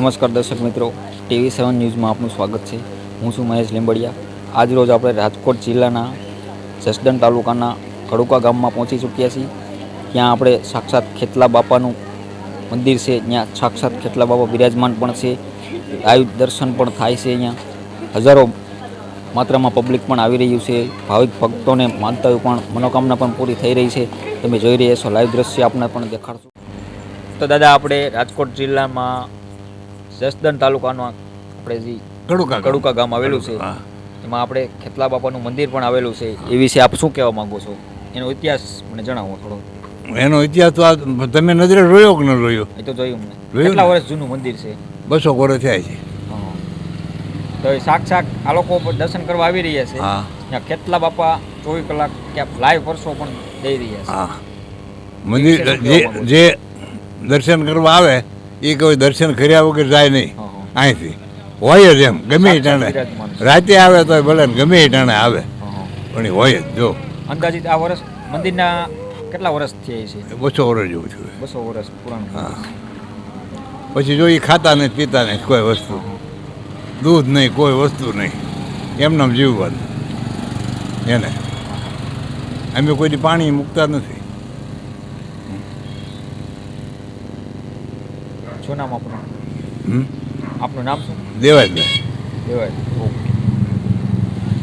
નમસ્કાર દર્શક મિત્રો, ટીવી સેવન ન્યૂઝમાં આપનું સ્વાગત છે. હું છું મહેશ લીંબડિયા. આજરોજ આપણે રાજકોટ જિલ્લાના જસદણ તાલુકાના કડુકા ગામમાં પહોંચી ચૂક્યા છીએ. ત્યાં આપણે સાક્ષાત ખેતલા બાપાનું મંદિર છે. ત્યાં સાક્ષાત ખેતલા બાપા બિરાજમાન પણ છે. આયુ દર્શન પણ થાય છે અહીંયા. હજારો માત્રામાં પબ્લિક પણ આવી રહ્યું છે. ભાવિક ભક્તોને માનતા પણ મનોકામના પણ પૂરી થઈ રહી છે. તમે જોઈ રહ્યા છો, લાઈવ દ્રશ્ય આપણે પણ દેખાડશું. તો દાદા, આપણે રાજકોટ જિલ્લામાં જસદણ તાલુકાનો આપણે જે કડુકા કડુકા ગામ આવેલું છે. એમાં આપણે ખેતલા બાપાનું મંદિર પણ આવેલું છે. એ વિશે આપ શું કહેવા માંગો છો? એનો ઇતિહાસ મને જણાવો થોડો. એનો ઇતિહાસ તો આ તમે નજરે રોયો કે ન રોયો એ તો જોયું મને કેટલા વર્ષ જૂનું મંદિર છે? બસો વર્ષ થયા છે. તો એ સાક્ષાત આ લોકો દર્શન કરવા આવી રહ્યા છે. ત્યાં ખેતલા બાપા ચોવીસ કલાક ક્યાંક લાઈવ વર્ષો પણ દઈ રહ્યા છે. હા. મંદિર જે જે દર્શન કરવા આવે એ કોઈ દર્શન કર્યા વગર જાય નહીં. અહીંથી. હોય જ એમ ગમે એટાણે ટાણે. રાતે આવે તો ભલે ગમે ટાણે આવે. પણ એ હોય જ જો. અંદાજિત આ વર્ષ મંદિરના કેટલા વર્ષ થયા છે? બસો વર્ષ જેવું થયું. બસો વર્ષ પુરાણ હા. પછી જો એ ખાતા નહીં પીતા નહીં કોઈ વસ્તુ. દૂધ નહીં કોઈ વસ્તુ નહીં. એમનામ જીવવાનું. એને. અમે કોઈની પાણી મૂકતા નથી. શું નામ આપણું આપણું આપનું નામ શું? દેવાય દેવાજ